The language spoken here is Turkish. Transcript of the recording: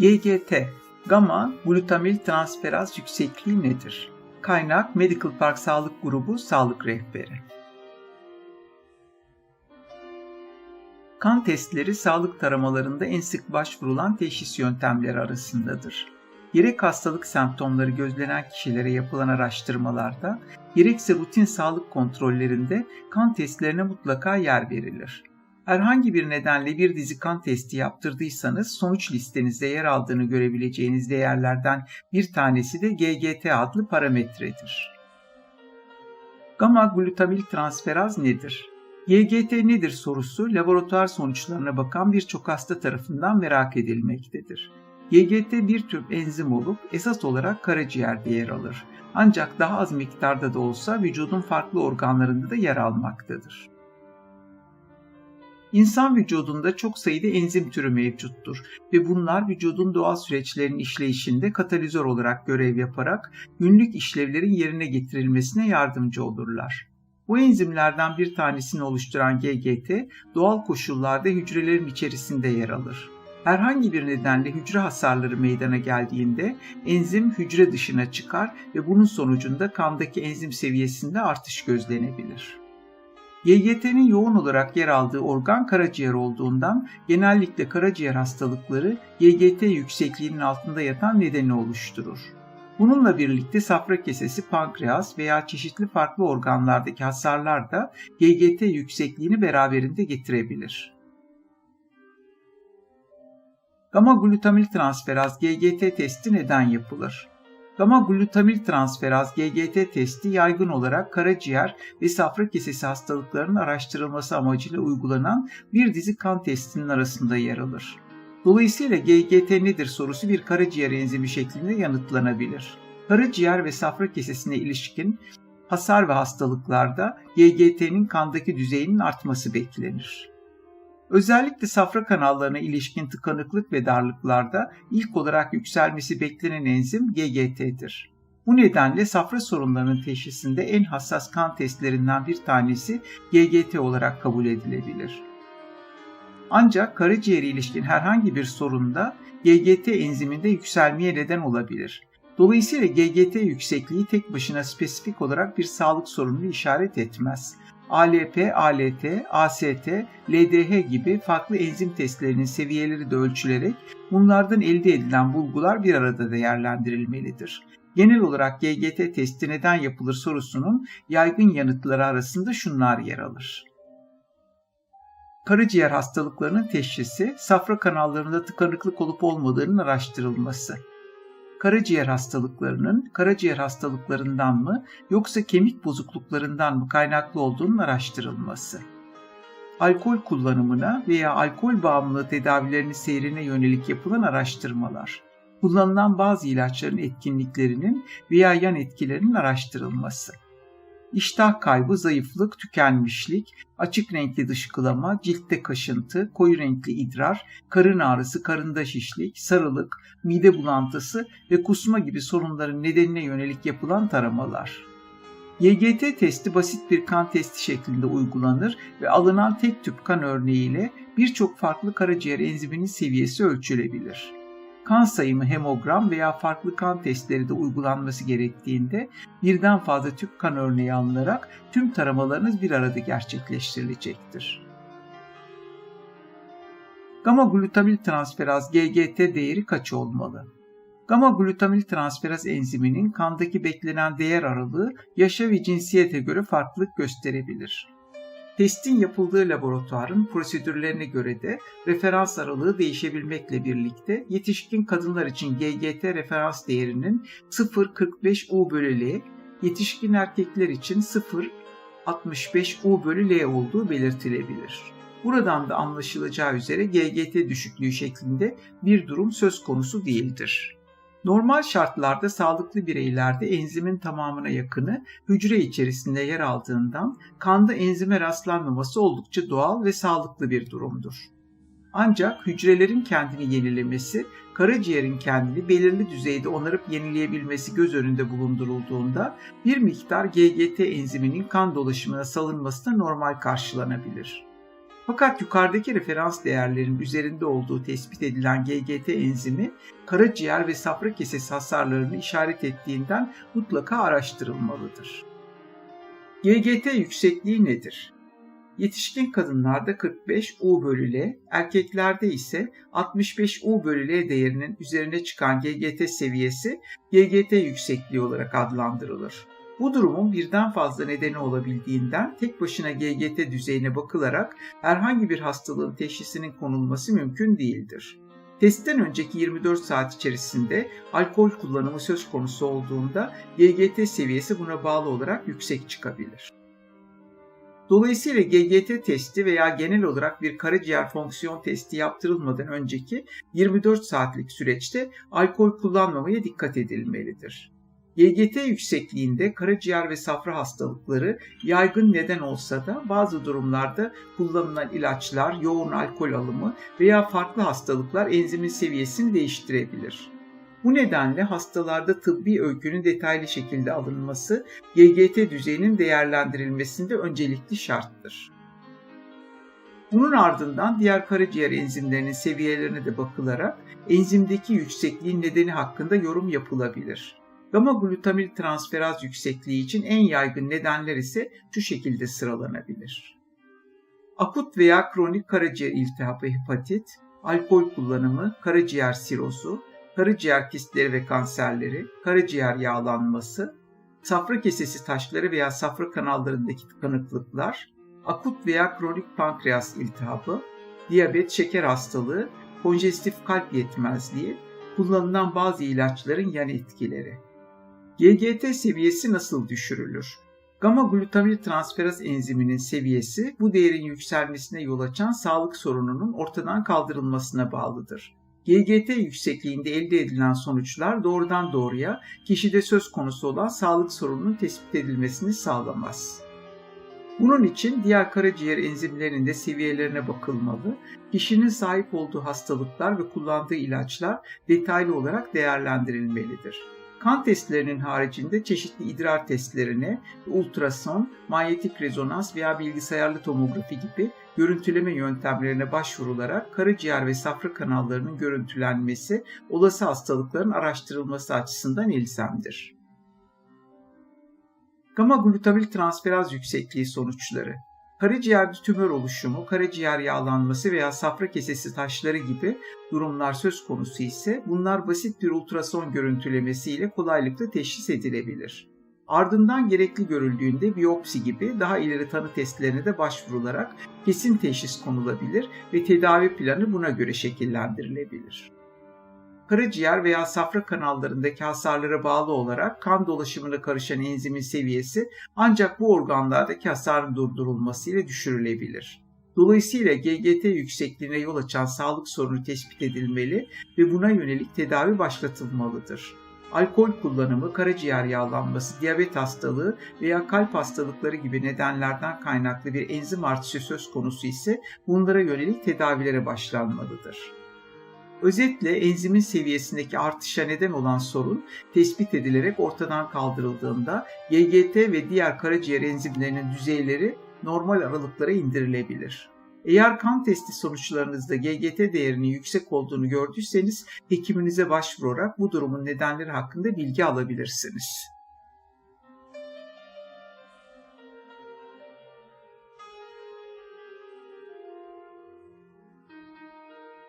GGT, gamma glutamil transferaz yüksekliği nedir? Kaynak Medical Park Sağlık Grubu Sağlık Rehberi. Kan testleri sağlık taramalarında en sık başvurulan teşhis yöntemleri arasındadır. Gerek hastalık semptomları gözlenen kişilere yapılan araştırmalarda, gerekse rutin sağlık kontrollerinde kan testlerine mutlaka yer verilir. Herhangi bir nedenle bir dizi kan testi yaptırdıysanız sonuç listenizde yer aldığını görebileceğiniz değerlerden bir tanesi de GGT adlı parametredir. Gamma glutamil transferaz nedir? GGT nedir sorusu laboratuvar sonuçlarına bakan birçok hasta tarafından merak edilmektedir. GGT bir tür enzim olup esas olarak karaciğerde yer alır. Ancak daha az miktarda da olsa vücudun farklı organlarında da yer almaktadır. İnsan vücudunda çok sayıda enzim türü mevcuttur ve bunlar vücudun doğal süreçlerinin işleyişinde katalizör olarak görev yaparak günlük işlevlerin yerine getirilmesine yardımcı olurlar. Bu enzimlerden bir tanesini oluşturan GGT doğal koşullarda hücrelerin içerisinde yer alır. Herhangi bir nedenle hücre hasarları meydana geldiğinde enzim hücre dışına çıkar ve bunun sonucunda kandaki enzim seviyesinde artış gözlenebilir. GGT'nin yoğun olarak yer aldığı organ karaciğer olduğundan genellikle karaciğer hastalıkları GGT yüksekliğinin altında yatan nedeni oluşturur. Bununla birlikte safra kesesi, pankreas veya çeşitli farklı organlardaki hasarlar da GGT yüksekliğini beraberinde getirebilir. Gamma glutamil transferaz GGT testi neden yapılır? Gamma glutamil transferaz GGT testi yaygın olarak karaciğer ve safra kesesi hastalıklarının araştırılması amacıyla uygulanan bir dizi kan testinin arasında yer alır. Dolayısıyla GGT nedir sorusu bir karaciğer enzimi şeklinde yanıtlanabilir. Karaciğer ve safra kesesine ilişkin hasar ve hastalıklarda GGT'nin kandaki düzeyinin artması beklenir. Özellikle safra kanallarına ilişkin tıkanıklık ve darlıklarda ilk olarak yükselmesi beklenen enzim GGT'dir. Bu nedenle safra sorunlarının teşhisinde en hassas kan testlerinden bir tanesi GGT olarak kabul edilebilir. Ancak karaciğere ilişkin herhangi bir sorunda GGT enziminde yükselmeye neden olabilir. Dolayısıyla GGT yüksekliği tek başına spesifik olarak bir sağlık sorununu işaret etmez. ALP, ALT, AST, LDH gibi farklı enzim testlerinin seviyeleri de ölçülerek bunlardan elde edilen bulgular bir arada değerlendirilmelidir. Genel olarak GGT testi neden yapılır sorusunun yaygın yanıtları arasında şunlar yer alır. Karaciğer hastalıklarının teşhisi, safra kanallarında tıkanıklık olup olmadığının araştırılması karaciğer hastalıklarının karaciğer hastalıklarından mı yoksa kemik bozukluklarından mı kaynaklı olduğunun araştırılması. Alkol kullanımına veya alkol bağımlılığı tedavilerinin seyrine yönelik yapılan araştırmalar. Kullanılan bazı ilaçların etkinliklerinin veya yan etkilerinin araştırılması İştah kaybı, zayıflık, tükenmişlik, açık renkli dışkılama, ciltte kaşıntı, koyu renkli idrar, karın ağrısı, karında şişlik, sarılık, mide bulantısı ve kusma gibi sorunların nedenine yönelik yapılan taramalar. YGT testi basit bir kan testi şeklinde uygulanır ve alınan tek tüp kan örneğiyle birçok farklı karaciğer enziminin seviyesi ölçülebilir kan sayımı hemogram veya farklı kan testleri de uygulanması gerektiğinde birden fazla tüp kan örneği alınarak tüm taramalarınız bir arada gerçekleştirilecektir. Gamma glutamil transferaz GGT değeri kaç olmalı? Gamma glutamil transferaz enziminin kandaki beklenen değer aralığı yaşa ve cinsiyete göre farklılık gösterebilir. Testin yapıldığı laboratuvarın prosedürlerine göre de referans aralığı değişebilmekle birlikte yetişkin kadınlar için GGT referans değerinin 0.45 U bölü L, yetişkin erkekler için 0.65 U bölü L olduğu belirtilebilir. Buradan da anlaşılacağı üzere GGT düşüklüğü şeklinde bir durum söz konusu değildir. Normal şartlarda sağlıklı bireylerde enzimin tamamına yakını hücre içerisinde yer aldığından kanda enzime rastlanmaması oldukça doğal ve sağlıklı bir durumdur. Ancak hücrelerin kendini yenilemesi, karaciğerin kendini belirli düzeyde onarıp yenileyebilmesi göz önünde bulundurulduğunda bir miktar GGT enziminin kan dolaşımına salınması da normal karşılanabilir. Fakat yukarıdaki referans değerlerin üzerinde olduğu tespit edilen GGT enzimi karaciğer ve safra kesesi hasarlarını işaret ettiğinden mutlaka araştırılmalıdır. GGT yüksekliği nedir? Yetişkin kadınlarda 45 U bölü L, erkeklerde ise 65 U bölü L değerinin üzerine çıkan GGT seviyesi GGT yüksekliği olarak adlandırılır. Bu durumun birden fazla nedeni olabildiğinden tek başına GGT düzeyine bakılarak herhangi bir hastalığın teşhisinin konulması mümkün değildir. Testten önceki 24 saat içerisinde alkol kullanımı söz konusu olduğunda GGT seviyesi buna bağlı olarak yüksek çıkabilir. Dolayısıyla GGT testi veya genel olarak bir karaciğer fonksiyon testi yaptırılmadan önceki 24 saatlik süreçte alkol kullanmamaya dikkat edilmelidir. GGT yüksekliğinde karaciğer ve safra hastalıkları yaygın neden olsa da bazı durumlarda kullanılan ilaçlar, yoğun alkol alımı veya farklı hastalıklar enzimin seviyesini değiştirebilir. Bu nedenle hastalarda tıbbi öykünün detaylı şekilde alınması GGT düzeyinin değerlendirilmesinde öncelikli şarttır. Bunun ardından diğer karaciğer enzimlerinin seviyelerine de bakılarak enzimdeki yüksekliğin nedeni hakkında yorum yapılabilir. Gama glutamil transferaz yüksekliği için en yaygın nedenler ise şu şekilde sıralanabilir. Akut veya kronik karaciğer iltihabı hepatit, alkol kullanımı, karaciğer sirozu, karaciğer kistleri ve kanserleri, karaciğer yağlanması, safra kesesi taşları veya safra kanallarındaki tıkanıklıklar, akut veya kronik pankreas iltihabı, diyabet, şeker hastalığı, konjestif kalp yetmezliği, kullanılan bazı ilaçların yan etkileri. GGT seviyesi nasıl düşürülür? Gamma glutamil transferaz enziminin seviyesi bu değerin yükselmesine yol açan sağlık sorununun ortadan kaldırılmasına bağlıdır. GGT yüksekliğinde elde edilen sonuçlar doğrudan doğruya kişide söz konusu olan sağlık sorununun tespit edilmesini sağlamaz. Bunun için diğer karaciğer enzimlerinin de seviyelerine bakılmalı, kişinin sahip olduğu hastalıklar ve kullandığı ilaçlar detaylı olarak değerlendirilmelidir. Kan testlerinin haricinde çeşitli idrar testlerine ultrason, manyetik rezonans veya bilgisayarlı tomografi gibi görüntüleme yöntemlerine başvurularak karaciğer ve safra kanallarının görüntülenmesi olası hastalıkların araştırılması açısından ilzamdır. Gamma glutabil transferaz yüksekliği sonuçları Karaciğerde tümör oluşumu, karaciğer yağlanması veya safra kesesi taşları gibi durumlar söz konusu ise bunlar basit bir ultrason görüntülemesiyle kolaylıkla teşhis edilebilir. Ardından gerekli görüldüğünde biyopsi gibi daha ileri tanı testlerine de başvurularak kesin teşhis konulabilir ve tedavi planı buna göre şekillendirilebilir karaciğer veya safra kanallarındaki hasarlara bağlı olarak kan dolaşımına karışan enzimin seviyesi ancak bu organlardaki hasarın durdurulması ile düşürülebilir. Dolayısıyla GGT yüksekliğine yol açan sağlık sorunu tespit edilmeli ve buna yönelik tedavi başlatılmalıdır. Alkol kullanımı, karaciğer yağlanması, diyabet hastalığı veya kalp hastalıkları gibi nedenlerden kaynaklı bir enzim artışı söz konusu ise bunlara yönelik tedavilere başlanmalıdır. Özetle enzimin seviyesindeki artışa neden olan sorun tespit edilerek ortadan kaldırıldığında GGT ve diğer karaciğer enzimlerinin düzeyleri normal aralıklara indirilebilir. Eğer kan testi sonuçlarınızda GGT değerinin yüksek olduğunu gördüyseniz hekiminize başvurarak bu durumun nedenleri hakkında bilgi alabilirsiniz.